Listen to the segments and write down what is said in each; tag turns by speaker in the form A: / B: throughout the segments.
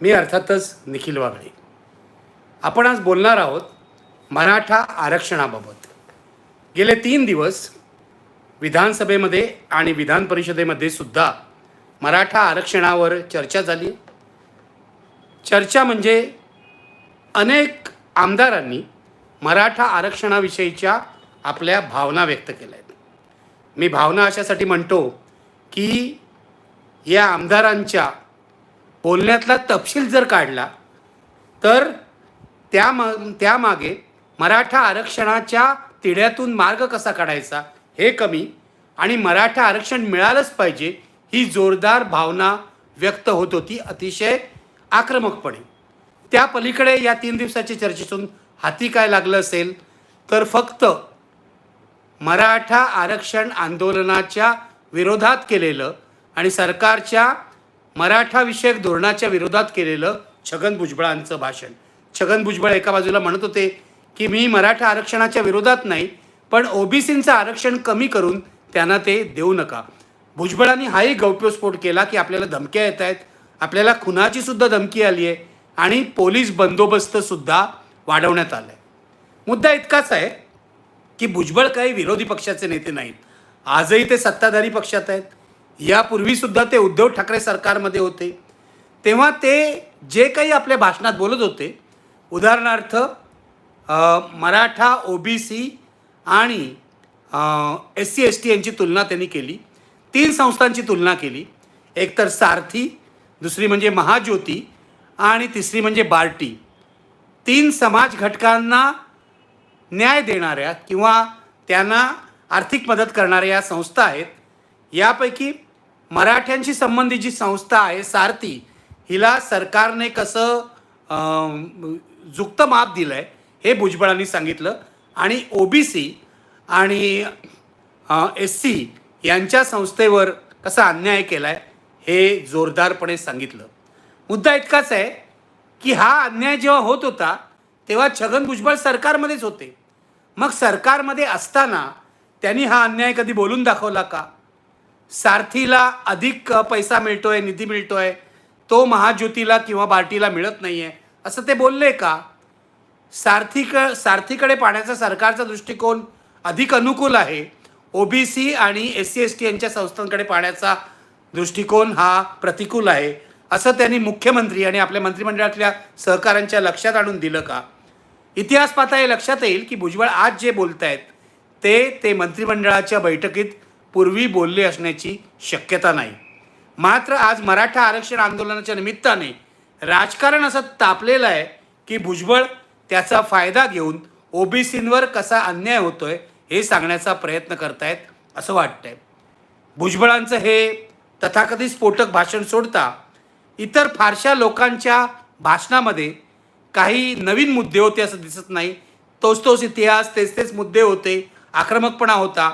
A: मी अर्थातच निखिल वागळे. आपण आज बोलणार आहोत मराठा आरक्षणाबाबत. गेले तीन दिवस विधानसभेमध्ये आणि विधान परिषदेमध्ये सुद्धा मराठा आरक्षणावर चर्चा झाली. चर्चा म्हणजे अनेक आमदारांनी मराठा आरक्षणाविषयीच्या आपल्या भावना व्यक्त केल्या आहेत मी भावना अशासाठी म्हणतो की या आमदारांच्या बोलण्यातला तपशील जर काढला तर त्या मा त्यामागे मराठा आरक्षणाच्या तिढ्यातून मार्ग कसा काढायचा हे कमी आणि मराठा आरक्षण मिळालंच पाहिजे ही जोरदार भावना व्यक्त होत होती अतिशय आक्रमकपणे. त्या पलीकडे या तीन दिवसाच्या चर्चेतून हाती काय लागलं असेल तर फक्त मराठा आरक्षण आंदोलनाच्या विरोधात केलेलं आणि सरकारच्या मराठाविषयक धोरणाच्या विरोधात केलेलं छगन भुजबळांचं भाषण. छगन भुजबळ एका बाजूला म्हणत होते की मी मराठा आरक्षणाच्या विरोधात नाही पण ओबीसींचं आरक्षण कमी करून त्यांना ते देऊ नका. भुजबळांनी हाही गौप्यस्फोट केला की आपल्याला धमक्या येत आहेत. आपल्याला खुनाची सुद्धा धमकी आली आहे आणि पोलीस बंदोबस्तसुद्धा वाढवण्यात आला आहे मुद्दा इतकाच आहे की भुजबळ काही विरोधी पक्षाचे नेते नाहीत. आजही ते सत्ताधारी पक्षात आहेत. यापूर्वीसुद्धा ते उद्धव ठाकरे सरकारमध्ये होते. तेव्हा ते जे काही आपल्या भाषणात बोलत होते उदाहरणार्थ अ, मराठा ओबीसी आणि एस सी एस टी यांची तुलना त्यांनी केली. तीन संस्थांची तुलना केली. एकतर सारथी दुसरी म्हणजे महाज्योती आणि तिसरी म्हणजे बार्टी. तीन समाज घटकांना न्याय देणाऱ्या किंवा त्यांना आर्थिक मदत करणाऱ्या या संस्था आहेत. यापैकी मराठ्यांशी संबंधित जी संस्था आहे सारथी हिला सरकारने कसं झुकतं जुक्त माप दिलं आहे हे भुजबळांनी सांगितलं. आणि ओबीसी आणि एस सी यांच्या संस्थेवर कसा अन्याय केला आहे हे जोरदारपणे सांगितलं. मुद्दा इतकाच आहे की हा अन्याय जेव्हा होत होता तेव्हा छगन भुजबळ सरकारमध्येच होते. मग सरकारमध्ये असताना त्यांनी हा अन्याय कधी बोलून दाखवला का? सारथीला अधिक पैसा मिळतोय निधी मिळतोय तो महाज्योतीला किंवा बार्टीला मिळत नाही आहे असं ते बोलले का? सारथीक सारथीकडे पाहण्याचा सरकारचा दृष्टिकोन अधिक अनुकूल आहे. ओबीसी आणि एस सी एस टी यांच्या संस्थांकडे पाहण्याचा दृष्टिकोन हा प्रतिकूल आहे. असं त्यांनी मुख्यमंत्री आणि आपल्या मंत्रिमंडळातल्या सहकाऱ्यांच्या लक्षात आणून दिलं का? इतिहास पाहता हे लक्षात येईल की भुजबळ आज जे बोलत आहेत ते ते मंत्रिमंडळाच्या बैठकीत पूर्वी बोलले असण्याची शक्यता नाही. मात्र आज मराठा आरक्षण आंदोलनाच्या निमित्ताने राजकारण असं तापलेलं आहे की भुजबळ त्याचा फायदा घेऊन ओबीसींवर कसा अन्याय होतोय हे सांगण्याचा प्रयत्न करतायत असं वाटतंय. भुजबळांचं हे तथाकथित स्फोटक भाषण सोडता इतर फारशा लोकांच्या भाषणामध्ये काही नवीन मुद्दे होते असं दिसत नाही. तोच तोच इतिहास तेच तेच मुद्दे होते आक्रमकपणा होता.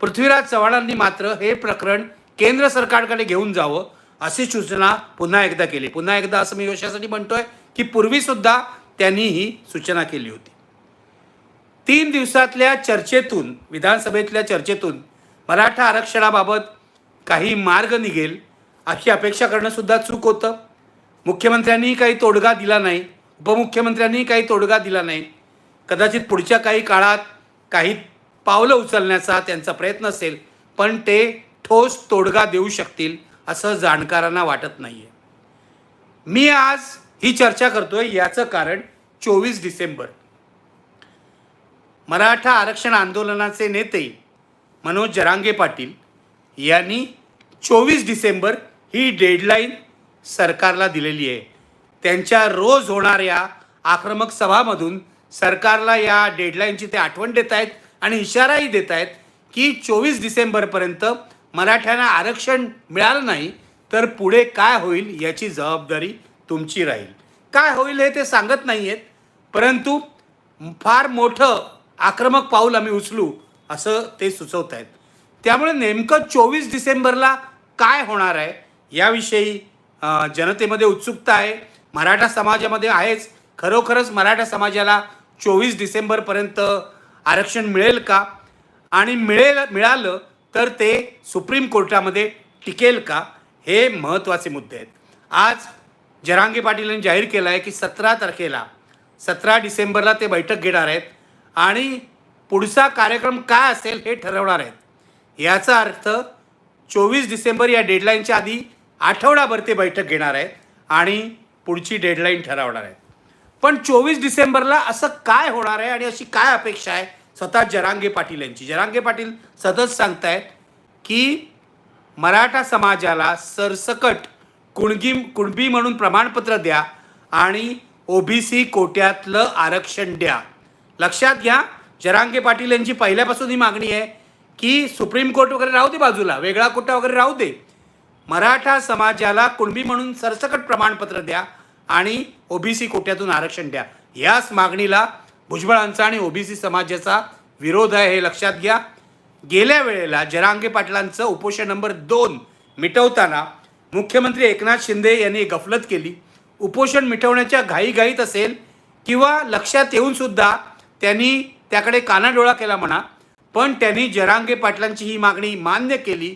A: पृथ्वीराज चव्हाणांनी मात्र हे प्रकरण केंद्र सरकारकडे घेऊन जावं अशी सूचना पुन्हा एकदा केली. पुन्हा एकदा असं मी यशासाठी म्हणतोय की पूर्वीसुद्धा त्यांनी ही सूचना केली होती. तीन दिवसातल्या चर्चेतून विधानसभेतल्या चर्चेतून मराठा आरक्षणाबाबत काही मार्ग निघेल अशी अपेक्षा करणंसुद्धा चूक होतं. मुख्यमंत्र्यांनीही काही तोडगा दिला नाही. उपमुख्यमंत्र्यांनीही काही तोडगा दिला नाही. कदाचित पुढच्या काही काळात काही पावलं उचलण्याचा त्यांचा प्रयत्न असेल पण ते ठोस तोडगा देऊ शकतील असं जाणकारांना वाटत नाही आहे मी आज ही चर्चा करतोय याचं कारण चोवीस डिसेंबर. मराठा आरक्षण आंदोलनाचे नेते मनोज जरांगे पाटील यांनी चोवीस डिसेंबर ही डेडलाईन सरकारला दिलेली आहे. त्यांच्या रोज होणाऱ्या आक्रमक सभामधून सरकारला या डेडलाईनची ते आठवण देत आहेत आणि इशाराही देत आहेत की चोवीस डिसेंबरपर्यंत मराठ्यांना आरक्षण मिळालं नाही तर पुढे काय होईल याची जबाबदारी तुमची राहील. काय होईल हे ते सांगत नाही आहेत परंतु फार मोठं आक्रमक पाऊल आम्ही उचलू असं ते सुचवत आहेत त्यामुळे नेमकं चोवीस डिसेंबरला काय होणार आहे याविषयी जनतेमध्ये उत्सुकता आहे. मराठा समाजामध्ये आहेच. खरोखरच मराठा समाजाला चोवीस डिसेंबरपर्यंत आरक्षण मिळेल का? आणि मिळेल मिळालं तर ते सुप्रीम कोर्टामध्ये टिकेल का? हे महत्त्वाचे मुद्दे आहेत. आज जरांगे पाटील यांनी जाहीर केलं आहे की सतरा तारखेला सतरा डिसेंबरला ते बैठक घेणार आहेत आणि पुढचा कार्यक्रम काय असेल हे ठरवणार आहेत. याचा अर्थ चोवीस डिसेंबर या डेडलाईनच्या आधी आठवडाभर ते बैठक घेणार आहेत आणि पुढची डेडलाईन ठरवणार आहेत. पण चोवीस डिसेंबरला असं काय होणार आहे आणि अशी काय अपेक्षा आहे? स्वतः जरांगे पाटील यांची. जरांगे पाटील सतत सांगतायत की मराठा समाजाला सरसकट कुणगी कुणबी म्हणून प्रमाणपत्र द्या आणि ओबीसी कोट्यातलं आरक्षण द्या. लक्षात घ्या जरांगे पाटील यांची पहिल्यापासून ही मागणी आहे की सुप्रीम कोर्ट वगैरे राहू दे बाजूला वेगळा कोटा वगैरे राहू दे. मराठा समाजाला कुणबी म्हणून सरसकट प्रमाणपत्र द्या आणि ओबीसी कोट्यातून आरक्षण द्या. याच मागणीला भुजबळांचा आणि ओबीसी समाजाचा विरोध आहे हे लक्षात घ्या. गेल्या वेळेला जरांगे पाटलांचं उपोषण नंबर दोन मिटवताना मुख्यमंत्री एकनाथ शिंदे यांनी गफलत केली. उपोषण मिटवण्याच्या घाईघाईत असेल किंवा लक्षात येऊन सुद्धा त्यांनी त्याकडे कानाडोळा केला म्हणा पण त्यांनी जरांगे पाटलांची ही मागणी मान्य केली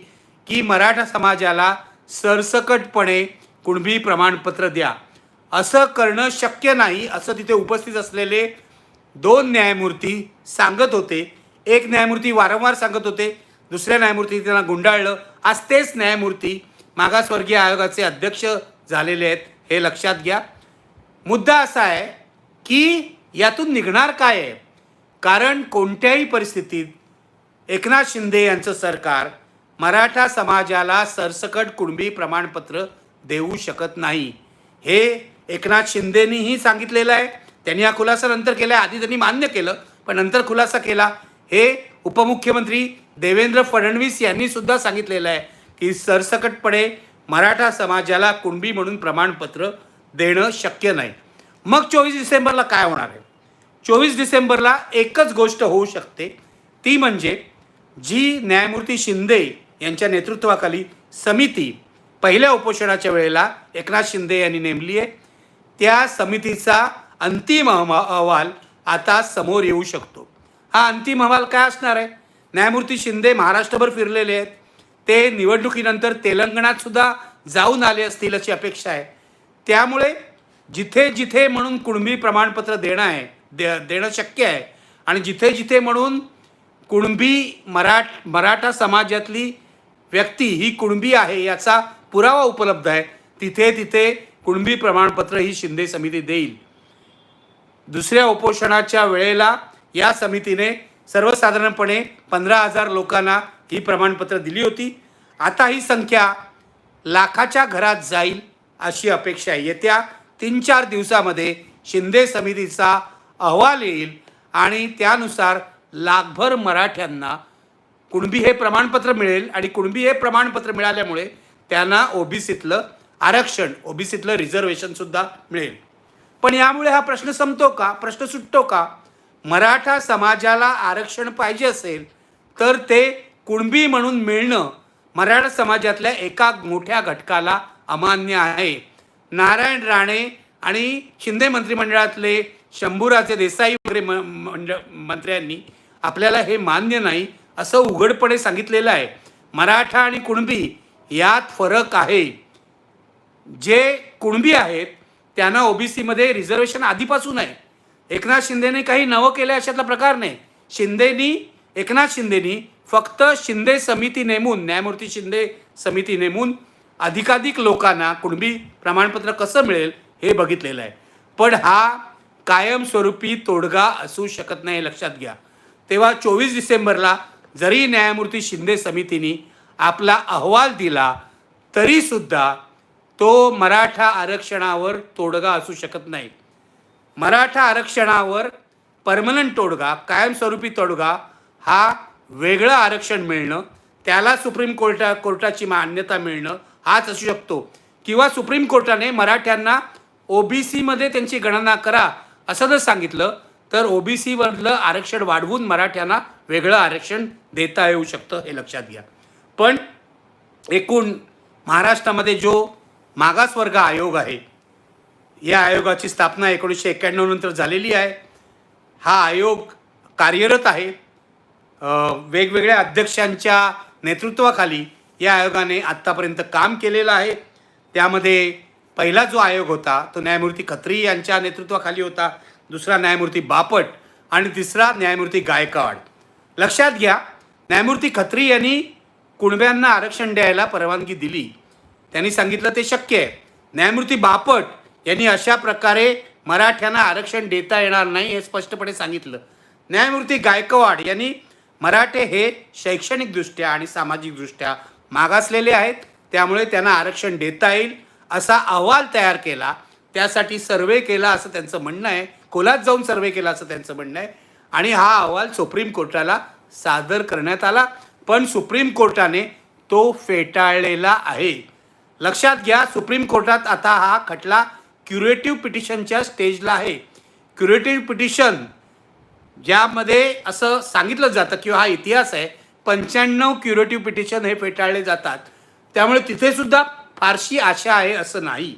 A: की मराठा समाजाला सरसकटपणे कुणबी प्रमाणपत्र द्या. असं करणं शक्य नाही असं तिथे उपस्थित असलेले दोन न्यायमूर्ती सांगत होते. एक न्यायमूर्ती वारंवार सांगत होते. दुसऱ्या न्यायमूर्ती त्यांना गुंडाळलं. आज तेच न्यायमूर्ती मागासवर्गीय आयोगाचे अध्यक्ष झालेले आहेत हे लक्षात घ्या. मुद्दा असा आहे की यातून निघणार काय आहे? कारण कोणत्याही परिस्थितीत एकनाथ शिंदे यांचं सरकार मराठा समाजाला सरसकट कुणबी प्रमाणपत्र देऊ शकत नाही. हे एकनाथ शिंदेनीही सांगितलेलं आहे. त्यांनी हा खुलासा नंतर केला आहे आधी त्यांनी मान्य केलं पण नंतर खुलासा केला. हे उपमुख्यमंत्री देवेंद्र फडणवीस यांनी सुद्धा सांगितलेलं आहे की सरसकटपणे मराठा समाजाला कुणबी म्हणून प्रमाणपत्र देणं शक्य नाही. मग चोवीस डिसेंबरला काय होणार आहे? चोवीस डिसेंबरला एकच गोष्ट होऊ शकते. ती म्हणजे जी न्यायमूर्ती शिंदे यांच्या नेतृत्वाखाली समिती पहिल्या उपोषणाच्या वेळेला एकनाथ शिंदे यांनी नेमली आहे. त्या समितीचा अंतिम अहवाल आता समोर येऊ शकतो. हा अंतिम अहवाल काय असणार आहे? न्यायमूर्ती शिंदे महाराष्ट्रभर फिरलेले आहेत. ते निवडणुकीनंतर तेलंगणात सुद्धा जाऊन आले असतील अशी अपेक्षा आहे. त्यामुळे जिथे जिथे म्हणून कुणबी प्रमाणपत्र देणं आहे दे देणं शक्य आहे आणि जिथे जिथे म्हणून कुणबी मराठ मराठा समाजातली व्यक्ती ही कुणबी आहे याचा पुरावा उपलब्ध आहे तिथे तिथे कुणबी प्रमाणपत्र ही शिंदे समिती देईल. दुसऱ्या उपोषणाच्या वेळेला या समितीने सर्वसाधारणपणे पंधरा हजार लोकांना ही प्रमाणपत्र दिली होती. आता ही संख्या लाखाच्या घरात जाईल अशी अपेक्षा आहे येत्या तीन चार दिवसामध्ये शिंदे समितीचा अहवाल येईल आणि त्यानुसार लाखभर मराठ्यांना कुणबी हे प्रमाणपत्र मिळेल आणि कुणबी हे प्रमाणपत्र मिळाल्यामुळे त्यांना ओबीसीतलं आरक्षण ओबीसीतलं रिझर्वेशनसुद्धा मिळेल. पण यामुळे हा प्रश्न संपतो का? प्रश्न सुटतो का? मराठा समाजाला आरक्षण पाहिजे असेल तर ते कुणबी म्हणून मिळणं मराठा समाजातल्या एका मोठ्या घटकाला अमान्य आहे. नारायण राणे आणि शिंदे मंत्रिमंडळातले शंभूराजे देसाई वगैरे म- मंत्र्यांनी आपल्याला हे मान्य नाही असं उघडपणे सांगितलेलं आहे. मराठा आणि कुणबी यात फरक आहे. जे कुणबी आहेत त्यांना ओबीसीमध्ये रिझर्वेशन आधीपासून आहे. एकनाथ शिंदेने काही नवं केलं अशातला प्रकार नाही. शिंदेनी एकनाथ शिंदेनी फक्त शिंदे समिती नेमून न्यायमूर्ती शिंदे समिती नेमून अधिकाधिक लोकांना कुणबी प्रमाणपत्र कसं मिळेल हे बघितलेलं आहे. पण हा कायमस्वरूपी तोडगा असू शकत नाही लक्षात घ्या. तेव्हा चोवीस डिसेंबरला जरी न्यायमूर्ती शिंदे समितीने आपला अहवाल दिला तरीसुद्धा तो मराठा आरक्षणावर तोडगा असू शकत नाही. मराठा आरक्षणावर परमनंट तोडगा कायमस्वरूपी तोडगा हा वेगळं आरक्षण मिळणं त्याला सुप्रीम कोर्टा कोर्टाची मान्यता मिळणं हाच असू शकतो. किंवा सुप्रीम कोर्टाने मराठ्यांना ओबीसीमध्ये त्यांची गणना करा असं जर सांगितलं तर ओबीसीमधलं आरक्षण वाढवून मराठ्यांना वेगळं आरक्षण देता येऊ शकतं हे लक्षात घ्या. पण एकूण महाराष्ट्रामध्ये जो मागासवर्ग आयोग आहे. या आयोगाची स्थापना एकोणीसशे एक्क्याण्णव नंतर झालेली आहे. हा आयोग कार्यरत आहे. वेगवेगळ्या अध्यक्षांच्या नेतृत्वाखाली या आयोगाने आत्तापर्यंत काम केलेलं आहे. त्यामध्ये पहिला जो आयोग होता तो न्यायमूर्ती खत्री यांच्या नेतृत्वाखाली होता. दुसरा न्यायमूर्ती बापट आणि तिसरा न्यायमूर्ती गायकवाड. लक्षात घ्या न्यायमूर्ती खत्री यांनी कुणब्यांना आरक्षण द्यायला परवानगी दिली. त्यांनी सांगितलं ते शक्य आहे. न्यायमूर्ती बापट यांनी अशा प्रकारे मराठ्यांना आरक्षण देता येणार नाही हे स्पष्टपणे सांगितलं. न्यायमूर्ती गायकवाड यांनी मराठे हे शैक्षणिकदृष्ट्या आणि सामाजिकदृष्ट्या मागासलेले आहेत. त्यामुळे त्यांना आरक्षण देता येईल असा अहवाल तयार केला. त्यासाठी सर्वे केला असं त्यांचं म्हणणं आहे. खोलात जाऊन सर्वे केला असं त्यांचं म्हणणं आहे. आणि हा अहवाल सुप्रीम कोर्टाला सादर करण्यात आला. पण सुप्रीम कोर्टाने तो फेटाळलेला आहे. लक्षात घ्या सुप्रीम कोर्टात आता हा खटला क्युरेटिव्ह पिटिशनच्या स्टेजला आहे. क्युरेटिव्ह पिटिशन ज्यामध्ये असं सांगितलं जातं किंवा हा इतिहास आहे पंच्याण्णव क्युरेटिव्ह पिटिशन हे फेटाळले जातात. त्यामुळे तिथेसुद्धा फारशी आशा आहे असं नाही.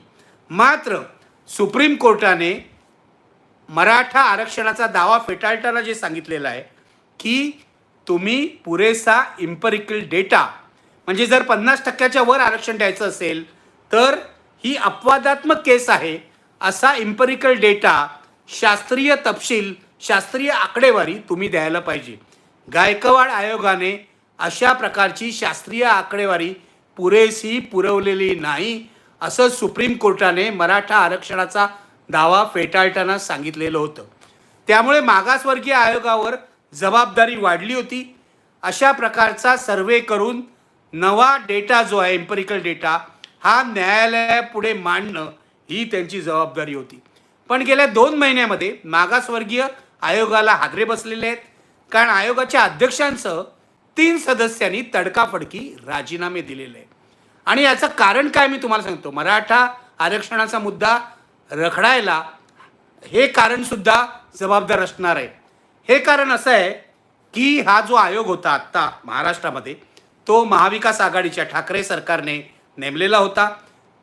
A: मात्र सुप्रीम कोर्टाने मराठा आरक्षणाचा दावा फेटाळताना जे सांगितलेलं आहे की तुम्ही पुरेसा इम्परिकल डेटा म्हणजे जर पन्नास टक्क्याच्या वर आरक्षण द्यायचं असेल तर ही अपवादात्मक केस आहे असा इम्परिकल डेटा शास्त्रीय तपशील शास्त्रीय आकडेवारी तुम्ही द्यायला पाहिजे. गायकवाड आयोगाने अशा प्रकारची शास्त्रीय आकडेवारी पुरेशी पुरवलेली नाही असं सुप्रीम कोर्टाने मराठा आरक्षणाचा दावा फेटाळताना सांगितलेलं होतं. त्यामुळे मागासवर्गीय आयोगावर जबाबदारी वाढली होती. अशा प्रकारचा सर्वे करून नवा डेटा जो आहे एम्परिकल डेटा हा न्यायालयापुढे मांडणं ही त्यांची जबाबदारी होती. पण गेल्या दोन महिन्यामध्ये मागासवर्गीय आयोगाला हादरे बसलेले आहेत. कारण आयोगाच्या अध्यक्षांसह तीन सदस्यांनी तडकाफडकी राजीनामे दिलेले आहेत. आणि याचं कारण काय मी तुम्हाला सांगतो. मराठा आरक्षणाचा मुद्दा रखडायला हे कारणसुद्धा जबाबदार असणार आहे. हे कारण असं आहे की हा जो आयोग होता आत्ता महाराष्ट्रामध्ये तो महाविकास आघाडीच्या ठाकरे सरकारने नेमलेला होता.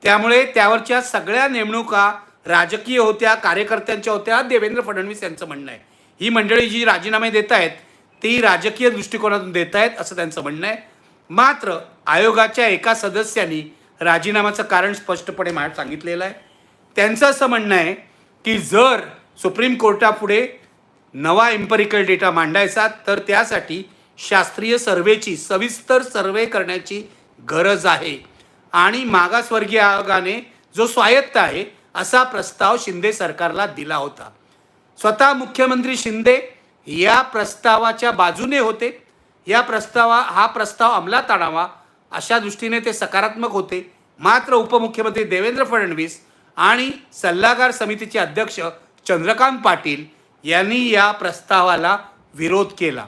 A: त्यामुळे त्यावरच्या सगळ्या नेमणुका राजकीय होत्या कार्यकर्त्यांच्या होत्या. देवेंद्र फडणवीस यांचं म्हणणं आहे. ही मंडळी जी राजीनामे देत आहेत ती राजकीय दृष्टिकोनातून देत आहेत असं त्यांचं म्हणणं आहे. मात्र आयोगाच्या एका सदस्यांनी राजीनाम्याचं कारण स्पष्टपणे मा सांगितलेलं आहे. त्यांचं असं म्हणणं आहे की जर सुप्रीम कोर्टापुढे नवा इम्पेरिकल डेटा मांडायचा तर त्यासाठी शास्त्रीय सर्वेची सविस्तर सर्वे करण्याची गरज आहे. आणि मागासवर्गीय आयोगाने जो स्वायत्त आहे असा प्रस्ताव शिंदे सरकारला दिला होता. स्वतः मुख्यमंत्री शिंदे या प्रस्तावाच्या बाजूने होते. या प्रस्तावा हा प्रस्ताव अंमलात आणावा अशा दृष्टीने ते सकारात्मक होते. मात्र उपमुख्यमंत्री देवेंद्र फडणवीस आणि सल्लागार समितीचे अध्यक्ष चंद्रकांत पाटील यांनी या प्रस्तावाला विरोध केला.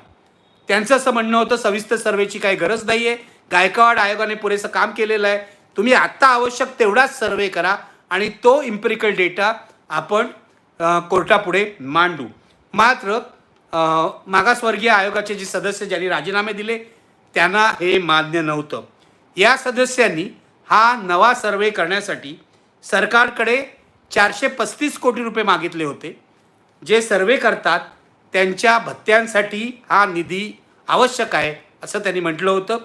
A: त्यांचं असं म्हणणं होतं सविस्तर सर्वेची काही गरज नाही आहे गायकवाड आयोगाने पुरेसं काम केलेलं आहे. तुम्ही आत्ता आवश्यक तेवढाच सर्वे करा आणि तो इम्पेरिकल डेटा आपण कोर्टापुढे मांडू. मात्र मागासवर्गीय आयोगाचे जे सदस्य ज्यांनी राजीनामे दिले त्यांना हे मान्य नव्हतं. या सदस्यांनी हा नवा सर्वे करण्यासाठी सरकारकडे चारशे पस्तीस कोटी रुपये मागितले होते. जे सर्वे करतात त्यांच्या भत्त्यांसाठी हा निधी आवश्यक आहे असं त्यांनी म्हटलं होतं.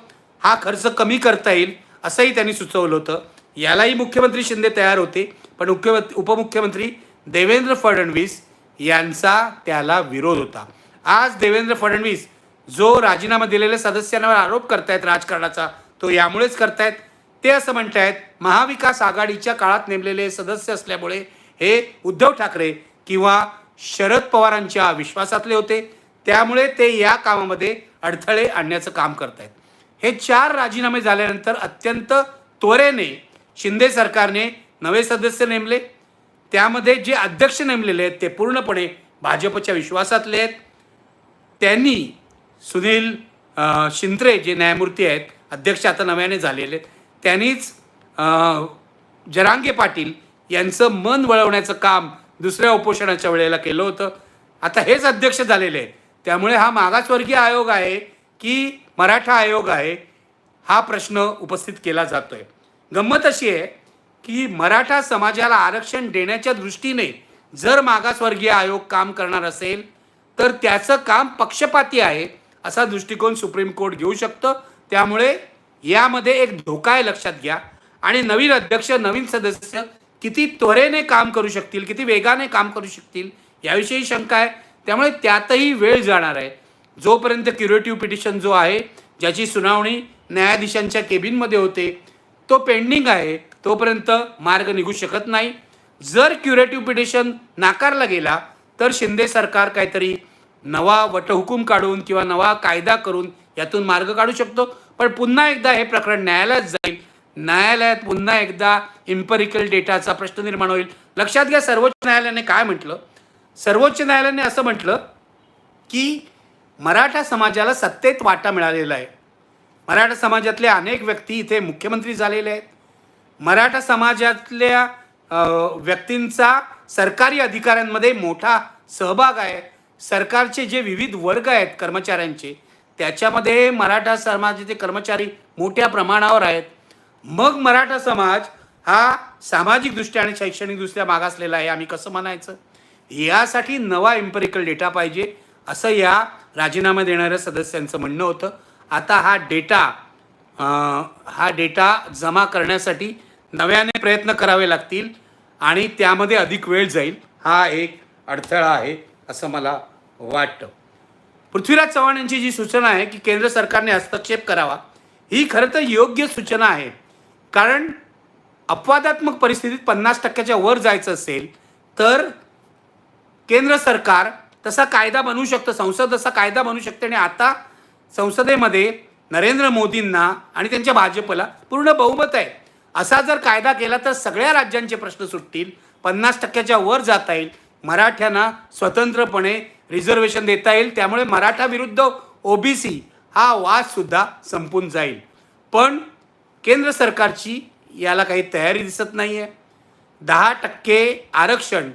A: हा खर्च कमी करता येईल असंही त्यांनी सुचवलं होतं. यालाही मुख्यमंत्री शिंदे तयार होते पण मुख्य उपमुख्यमंत्री देवेंद्र फडणवीस यांचा त्याला विरोध होता. आज देवेंद्र फडणवीस जो राजीनामा दिलेल्या सदस्यांवर आरोप करतायत राजकारणाचा तो यामुळेच करतायत. ते असं म्हणतायत महाविकास आघाडीच्या काळात नेमलेले सदस्य असल्यामुळे हे उद्धव ठाकरे किंवा शरद पवारांच्या विश्वासातले होते. त्यामुळे ते या कामामध्ये अडथळे आणण्याचं काम करतायत. हे चार राजीनामे झाल्यानंतर अत्यंत त्वरेने शिंदे सरकारने नवे सदस्य नेमले. त्यामध्ये जे अध्यक्ष नेमलेले आहेत ते पूर्णपणे भाजपच्या विश्वासातले आहेत. त्यांनी सुनील शिंत्रे जे न्यायमूर्ती आहेत अध्यक्ष आता नव्याने झालेले आहेत, त्यांनीच जरांगे पाटील यांचं मन वळवण्याचं काम दुसऱ्या उपोषणाच्या वेळेला केलं होतं. आता हेच अध्यक्ष झालेले आहेत. त्यामुळे हा मागासवर्गीय आयोग आहे की मराठा आयोग आहे हा प्रश्न उपस्थित केला जातोय. गंमत अशी आहे की मराठा समाजाला आरक्षण देण्याच्या दृष्टीने जर मागासवर्गीय आयोग काम करणार असेल तर त्याचं काम पक्षपाती आहे असा दृष्टिकोन सुप्रीम कोर्ट घेऊ शकतं. त्यामुळे यामध्ये एक धोका आहे लक्षात घ्या. आणि नवीन अध्यक्ष नवीन सदस्य किती त्वरेने काम करू शकतील किती वेगाने काम करू शकतील याविषयी शंका आहे. त्यामुळे त्यातही वेळ जाणार आहे. जोपर्यंत क्युरेटिव्ह पिटिशन जो आहे ज्याची सुनावणी न्यायाधीशांच्या केबिनमध्ये होते तो पेंडिंग आहे तोपर्यंत मार्ग निघू शकत नाही. जर क्युरेटिव्ह पिटिशन नाकारला गेला तर शिंदे सरकार काहीतरी नवा वटहुकूम काढून किंवा नवा कायदा करून यातून मार्ग काढू शकतो. पण पुन्हा एकदा हे प्रकरण न्यायालयात जाईल न्यायालयात पुन्हा एकदा इम्परिकल डेटाचा प्रश्न निर्माण होईल. लक्षात घ्या सर्वोच्च न्यायालयाने काय म्हटलं? सर्वोच्च न्यायालयाने असं म्हटलं की मराठा समाजाला सत्तेत वाटा मिळालेला आहे. मराठा समाजातले अनेक व्यक्ती इथे मुख्यमंत्री झालेले आहेत. मराठा समाजातल्या व्यक्तींचा सरकारी अधिकाऱ्यांमध्ये मोठा सहभाग आहे. सरकारचे जे विविध वर्ग आहेत कर्मचाऱ्यांचे त्याच्यामध्ये मराठा समाजाचे कर्मचारी मोठ्या प्रमाणावर आहेत. मग मराठा समाज हा सामाजिकदृष्ट्या आणि शैक्षणिकदृष्ट्या मागासलेला आहे. आम्ही कसं म्हणायचं? यासाठी नवा इम्पेरिकल डेटा पाहिजे असं या राजीनामा देणाऱ्या सदस्यांचं म्हणणं होतं. आता हा डेटा हा डेटा जमा करण्यासाठी नव्याने प्रयत्न करावे लागतील आणि त्यामध्ये अधिक वेळ जाईल. हा एक अडथळा आहे असं मला वाटतं. पृथ्वीराज चव्हाण यांची जी सूचना आहे की केंद्र सरकारने हस्तक्षेप करावा ही खरं तर योग्य सूचना आहे. कारण अपवादात्मक परिस्थितीत पन्नास टक्क्याच्या वर जायचं असेल तर केंद्र सरकार तसा कायदा बनवू शकतं संसद तसा कायदा बनवू शकते आणि आता संसदेमध्ये नरेंद्र मोदींना आणि त्यांच्या भाजपला पूर्ण बहुमत आहे. असा जर कायदा केला तर सगळ्या राज्यांचे प्रश्न सुटतील पन्नास टक्क्याच्या वर जाता येईल. मराठ्यांना स्वतंत्रपणे रिझर्वेशन देता येईल त्यामुळे मराठा विरुद्ध ओबीसी हा वादसुद्धा संपून जाईल. पण केंद्र सरकारची याला काही तयारी दिसत नाही आहे दहा टक्के आरक्षण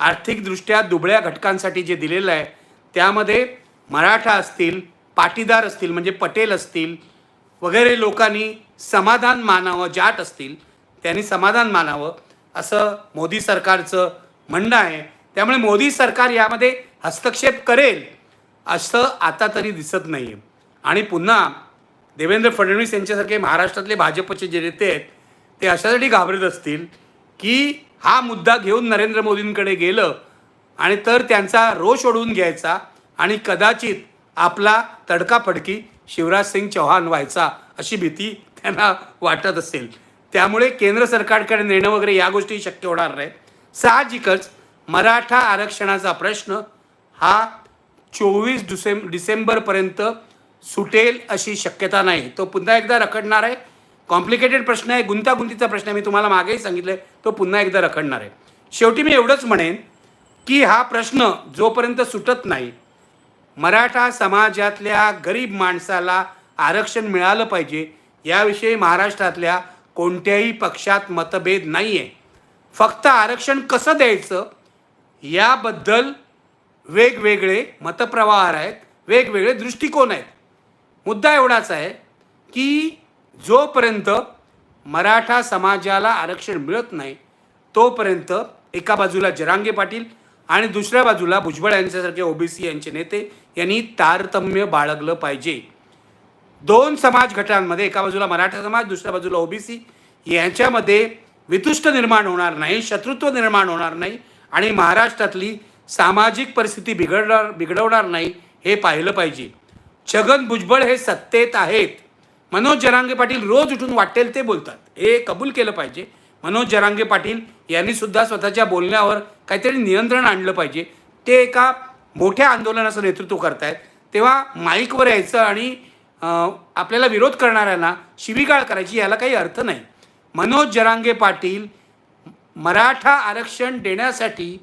A: आर्थिकदृष्ट्या दुबळ्या घटकांसाठी जे दिलेलं आहे त्यामध्ये मराठा असतील पाटीदार असतील म्हणजे पटेल असतील वगैरे लोकांनी समाधान मानावं जाट असतील त्यांनी समाधान मानावं असं मोदी सरकारचं म्हणणं आहे. त्यामुळे मोदी सरकार यामध्ये हस्तक्षेप करेल असं आता तरी दिसत नाही आहे आणि पुन्हा देवेंद्र फडणवीस यांच्यासारखे महाराष्ट्रातले भाजपचे जे नेते आहेत ते अशासाठी घाबरत असतील की हा मुद्दा घेऊन नरेंद्र मोदींकडे गेलं आणि तर त्यांचा रोष ओढवून घ्यायचा आणि कदाचित आपला तडकाफडकी शिवराज सिंग चौहान व्हायचा अशी भीती त्यांना वाटत असेल. त्यामुळे केंद्र सरकारकडे नेणं वगैरे या गोष्टी शक्य होणार नाही साहजिकच मराठा आरक्षणाचा प्रश्न हा चोवीस डिसेंब डिसेंबरपर्यंत सुटेल अशी शक्यता नाही. तो पुन्हा एकदा रखडणार आहे. कॉम्प्लिकेटेड प्रश्न आहे. गुंतागुंतीचा प्रश्न आहे. मी तुम्हाला मागेही सांगितलं तो पुन्हा एकदा रखडणार आहे. शेवटी मी एवढंच म्हणेन की हा प्रश्न जोपर्यंत सुटत नाही मराठा समाजातल्या गरीब माणसाला आरक्षण मिळालं पाहिजे याविषयी महाराष्ट्रातल्या कोणत्याही पक्षात मतभेद नाही आहे फक्त आरक्षण कसं द्यायचं? याबद्दल वेगवेगळे मतप्रवाह आहेत वेगवेगळे दृष्टिकोन आहेत. मुद्दा एवढाच आहे की जोपर्यंत मराठा समाजाला आरक्षण मिळत नाही तोपर्यंत एका बाजूला जरांगे पाटील आणि दुसऱ्या बाजूला भुजबळ यांच्यासारखे ओबीसी यांचे नेते यांनी तारतम्य बाळगलं पाहिजे. दोन समाज गटांमध्ये एका बाजूला मराठा समाज दुसऱ्या बाजूला ओबीसी यांच्यामध्ये वितुष्ट निर्माण होणार नाही शत्रुत्व निर्माण होणार नाही आणि महाराष्ट्रातली सामाजिक परिस्थिती बिघडणार बिघडवणार नाही हे पाहिलं पाहिजे. छगन भुजबळ हे सत्तेत आहेत. मनोज जरांगे पाटील रोज उठून वाटेल ते बोलतात. हे कबूल केलं पाहिजे. मनोज जरांगे पाटील यांनी सुद्धा स्वतःच्या बोलण्यावर काहीतरी नियंत्रण आणलं पाहिजे. ते एका मोठ्या आंदोलनाचं नेतृत्व करतायत. तेव्हा माईकवर यायचं आणि आपल्याला विरोध करणाऱ्यांना शिवीगाळ करायची याला काही अर्थ नाही. मनोज जरांगे पाटील मराठा आरक्षण देण्यासाठी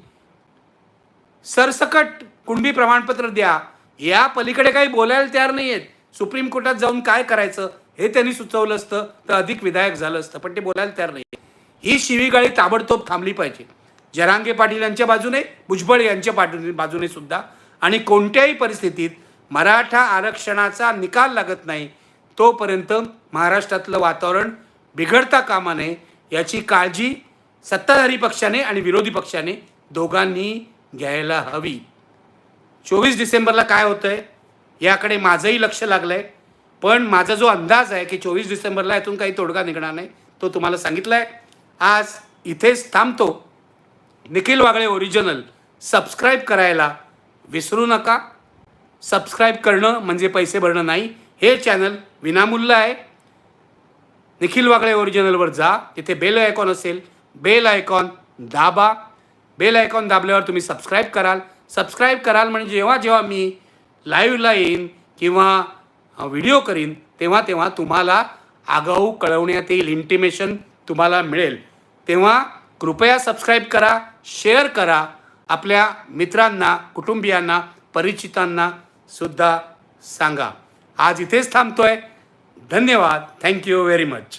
A: सरसकट कुणबी प्रमाणपत्र द्या या पलीकडे काही बोलायला तयार नाही आहेत सुप्रीम कोर्टात जाऊन काय करायचं हे त्यांनी सुचवलं असतं तर अधिक विधायक झालं असतं पण ते बोलायला तयार नाही ही शिवीगाळी ताबडतोब थांबली पाहिजे. जरांगे पाटील यांच्या बाजूने भुजबळ यांच्या पाठू बाजूने सुद्धा. आणि कोणत्याही परिस्थितीत मराठा आरक्षणाचा निकाल लागत नाही तोपर्यंत महाराष्ट्रातलं वातावरण बिघडता कामा नये याची काळजी सत्ताधारी पक्षाने आणि विरोधी पक्षाने दोघांनी घ्यायला हवी. चोवीस डिसेंबरला काय होतं आहे याकडे माझंही लक्ष लागलं आहे पण माझा जो अंदाज आहे की चोवीस डिसेंबरला यातून काही तोडगा निघणार नाही तो तुम्हाला सांगितला आहे आज इथेच थांबतो. निखिल वागळे ओरिजिनल सबस्क्राईब करायला विसरू नका. सबस्क्राईब करणं म्हणजे पैसे भरणं नाही. हे चॅनल विनामूल्य आहे. निखिल वागळे ओरिजिनलवर जा. तिथे बेल आयकॉन असेल. बेल आयकॉन दाबा. बेल आयकॉन दाबल्यावर तुम्ही सबस्क्राईब कराल. सबस्क्राईब कराल म्हणजे जेव्हा जेव्हा मी लाईव्हला येईन किंवा व्हिडिओ करीन तेव्हा तेव्हा तुम्हाला आगाऊ कळवण्यात येईल इंटिमेशन तुम्हाला मिळेल. तेव्हा कृपया सबस्क्राईब करा शेअर करा. आपल्या मित्रांना कुटुंबियांना परिचितांना सुद्धा सांगा. आज इथेच थांबतोय. धन्यवाद. Thank you very much